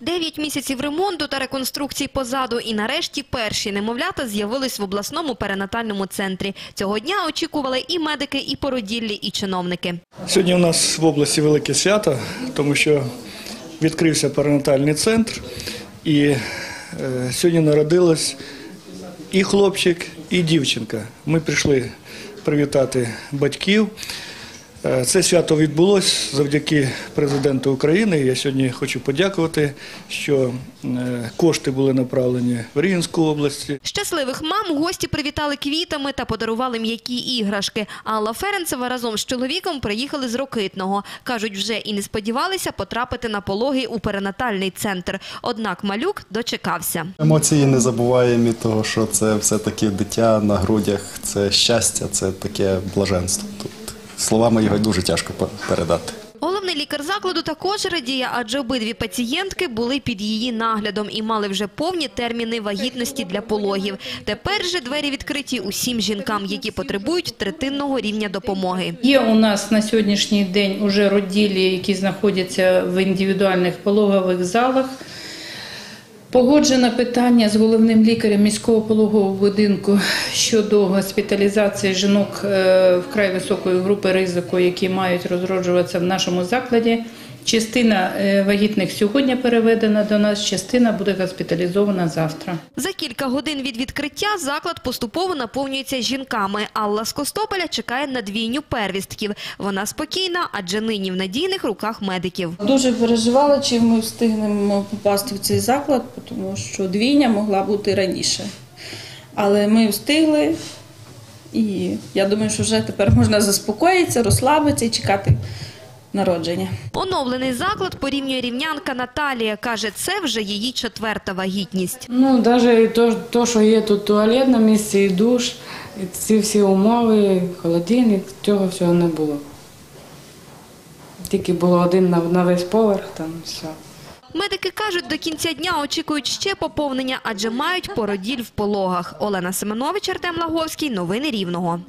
Дев'ять місяців ремонту та реконструкції позаду і нарешті перші немовлята з'явились в обласному перинатальному центрі. Цього дня очікували і медики, і породіллі, і чиновники. Сьогодні у нас в області велике свято, тому що відкрився перинатальний центр, і е, сьогодні народилось і хлопчик, і дівчинка. Ми прийшли привітати батьків. Е, Це свято відбулось завдяки президенту України. Я сьогодні хочу подякувати, що е, кошти були направлені в Рівненську область, Щасливих мам гості привітали квітами та подарували м'які іграшки. Алла Ференцева разом з чоловіком приїхали з Рокитного. Кажуть, вже і не сподівалися потрапити на пологи у перинатальний центр. Однак малюк дочекався. Емоції не забуваємо, того, що це все-таки дитя на грудях, це щастя, це таке блаженство. Словами його дуже тяжко передати. Головний лікар закладу також радіє, адже обидві пацієнтки були під її наглядом і мали вже повні терміни вагітності для пологів. Тепер же двері відкриті усім жінкам, які потребують третинного рівня допомоги. Є у нас на сьогоднішній день уже роділі, які знаходяться в індивідуальних пологових залах. Погоджено питання з головним лікарем міського пологового будинку щодо госпіталізації жінок е, вкрай високої групи ризику, які мають розроджуватися в нашому закладі. Частина е, вагітних сьогодні переведена до нас, частина буде госпіталізована завтра. За кілька годин від відкриття заклад поступово наповнюється жінками. Алла з Костополя чекає на двійню первістків. Вона спокійна, адже нині в надійних руках медиків. Дуже переживала, чи ми встигнемо попасти в цей заклад, тому що двійня могла бути раніше. Але ми встигли, і я думаю, що вже тепер можна заспокоїтися, розслабитися і чекати народження. Оновлений заклад порівнює рівнянка Наталія. Каже, це вже її четверта вагітність. Ну, навіть то, то, що є тут туалет на місці, і душ, і ці всі умови, холодильник, цього всього не було. Тільки було один на, на весь поверх, там все. Медики кажуть, до кінця дня очікують ще поповнення, адже мають породіль в пологах. Олена Семенович, Артем Лаговський. Новини Рівного.